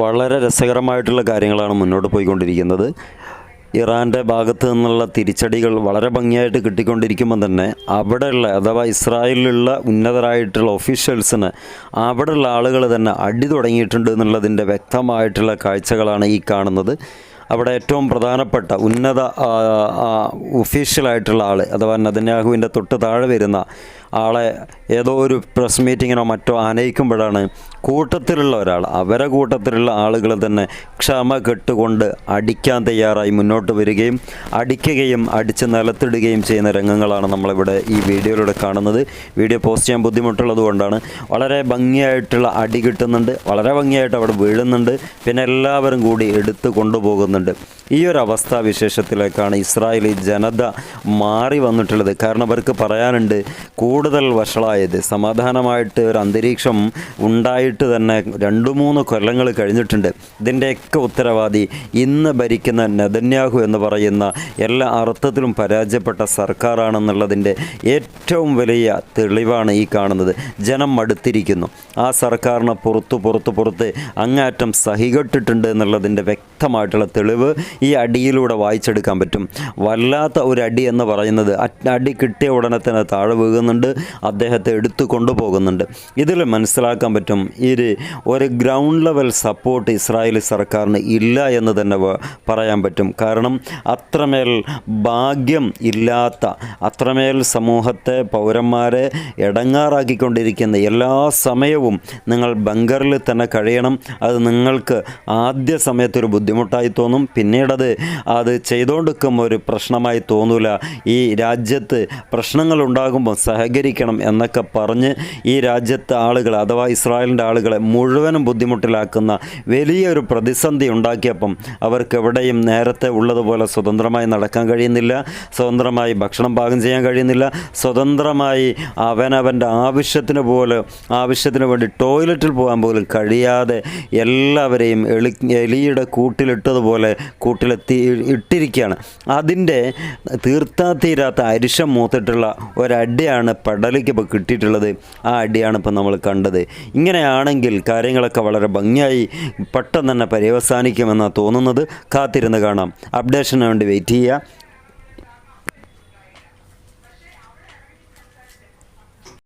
വളരെ രസകരമായിട്ടുള്ള കാര്യങ്ങളാണ് മുന്നോട്ട് പോയിക്കൊണ്ടിരിക്കുന്നത്. ഇറാന്റെ ഭാഗത്ത് നിന്നുള്ള തിരിച്ചടികൾ വളരെ ഭംഗിയായിട്ട് കിട്ടിക്കൊണ്ടിരിക്കുമ്പോൾ തന്നെ അവിടെയുള്ള അഥവാ ഇസ്രായേലിലുള്ള ഉന്നതരായിട്ടുള്ള ഒഫീഷ്യൽസിന് അവിടെയുള്ള ആളുകൾ തന്നെ അടി തുടങ്ങിയിട്ടുണ്ട് എന്നുള്ളതിന്റെ വ്യക്തമായിട്ടുള്ള കാഴ്ചകളാണ് ഈ കാണുന്നത്. അവിടെ ഏറ്റവും പ്രധാനപ്പെട്ട ഉന്നത ഒഫീഷ്യലായിട്ടുള്ള ആൾ അഥവാ നദന്യാഹുവിന്റെ തൊട്ട് താഴെ വരുന്ന ആളെ ഏതോ ഒരു പ്രസ് മീറ്റിങ്ങിനോ മറ്റോ ആനയിക്കുമ്പോഴാണ് കൂട്ടത്തിലുള്ള ഒരാൾ അവരെ കൂട്ടത്തിലുള്ള ആളുകൾ തന്നെ ക്ഷമ കെട്ടുകൊണ്ട് അടിക്കാൻ തയ്യാറായി മുന്നോട്ട് വരികയും അടിക്കുകയും അടിച്ച് നിലത്തിടുകയും ചെയ്യുന്ന രംഗങ്ങളാണ് നമ്മളിവിടെ ഈ വീഡിയോയിലൂടെ കാണുന്നത്. വീഡിയോ പോസ്റ്റ് ചെയ്യാൻ ബുദ്ധിമുട്ടുള്ളത് കൊണ്ടാണ് വളരെ ഭംഗിയായിട്ടുള്ള അടി കിട്ടുന്നുണ്ട് വളരെ ഭംഗിയായിട്ട് അവിടെ വീഴുന്നുണ്ട് പിന്നെ എല്ലാവരും കൂടി എടുത്ത് കൊണ്ടുപോകുന്നുണ്ട്. ഈ ഒരു അവസ്ഥാ വിശേഷത്തിലേക്കാണ് ഇസ്രായേലി ജനത മാറി വന്നിട്ടുള്ളത്. കാരണം അവർക്ക് പറയാനുണ്ട് കൂടുതൽ വഷളായത്. സമാധാനമായിട്ട് ഒരു അന്തരീക്ഷം ഉണ്ടായിട്ട് തന്നെ രണ്ട് മൂന്ന് കൊല്ലങ്ങൾ കഴിഞ്ഞിട്ടുണ്ട്. ഇതിന്റെയൊക്കെ ഉത്തരവാദി ഇന്ന് ഭരിക്കുന്ന നെതന്യാഹു എന്ന് പറയുന്ന എല്ലാ അർത്ഥത്തിലും പരാജയപ്പെട്ട സർക്കാരാണെന്നുള്ളതിന്റെ ഏറ്റവും വലിയ തെളിവാണ് ഈ കാണുന്നത്. ജനം മടുത്തിരിക്കുന്നു. ആ സർക്കാരിനെ പുറത്ത് പുറത്ത് പുറത്ത് അങ്ങേറ്റം സഹികെട്ടിട്ടുണ്ട് എന്നുള്ളതിന്റെ വ്യക്തമായിട്ടുള്ള തെളിവ് ഈ അടിയിലൂടെ വായിച്ചെടുക്കാൻ പറ്റും. വല്ലാത്ത ഒരു അടി എന്ന് പറയുന്നത് അടി കിട്ടിയ ഉടനെ തന്നെ താഴെ വീകുന്നുണ്ട് അദ്ദേഹത്തെ എടുത്തു കൊണ്ടുപോകുന്നുണ്ട്. ഇതിൽ മനസ്സിലാക്കാൻ പറ്റും ഇത് ഒരു ഗ്രൗണ്ട് ലെവൽ സപ്പോർട്ട് ഇസ്രായേൽ സർക്കാരിന് ഇല്ല എന്ന് തന്നെ പറയാൻ പറ്റും. കാരണം അത്രമേൽ ഭാഗ്യം ഇല്ലാത്ത അത്രമേൽ സമൂഹത്തെ പൗരന്മാരെ ഇടങ്ങാറാക്കിക്കൊണ്ടിരിക്കുന്ന എല്ലാ സമയവും നിങ്ങൾ ബങ്കറിൽ തന്നെ കഴിയണം. അത് നിങ്ങൾക്ക് ആദ്യ സമയത്തൊരു ബുദ്ധിമുട്ടായി തോന്നും പിന്നീടത് അത് ചെയ്തുകൊണ്ടിരിക്കും ഒരു പ്രശ്നമായി തോന്നൂല. ഈ രാജ്യത്ത് പ്രശ്നങ്ങൾ ഉണ്ടാകുമ്പോൾ സഹകരിക്കണം എന്നൊക്കെ പറഞ്ഞ് ഈ രാജ്യത്തെ ആളുകൾ അഥവാ ഇസ്രായേലിന്റെ ആളുകളെ മുഴുവനും ബുദ്ധിമുട്ടിലാക്കുന്ന വലിയൊരു പ്രതിസന്ധി ഉണ്ടാക്കിയപ്പം അവർക്ക് എവിടെയും നേരത്തെ ഉള്ളതുപോലെ സ്വതന്ത്രമായി നടക്കാൻ കഴിയുന്നില്ല. സ്വതന്ത്രമായി ഭക്ഷണം പാകം ചെയ്യാൻ കഴിയുന്നില്ല. സ്വതന്ത്രമായി അവനവന്റെ ആവശ്യത്തിന് പോലെ ആവശ്യത്തിന് വേണ്ടി ടോയ്ലറ്റിൽ പോകാൻ പോലും കഴിയാതെ എല്ലാവരെയും എളി എലിയുടെ കൂട്ടിലിട്ടതുപോലെ കൂട്ടിലെത്തി ഇട്ടിരിക്കുകയാണ്. അതിന്റെ തീർത്താ തീരാത്ത അരിശം മൂത്തിട്ടുള്ള ഒരടിയാണ് പടലിക്ക് ഇപ്പോൾ കിട്ടിയിട്ടുള്ളത്. ആ അടിയാണ് ഇപ്പോൾ നമ്മൾ കണ്ടത്. ഇങ്ങനെയാണെങ്കിൽ കാര്യങ്ങളൊക്കെ വളരെ ഭംഗിയായി പെട്ടെന്ന് തന്നെ പര്യവസാനിക്കുമെന്നാണ് തോന്നുന്നത്. കാത്തിരുന്ന് കാണാം. അപ്ഡേഷന് വേണ്ടി വെയിറ്റ് ചെയ്യുക.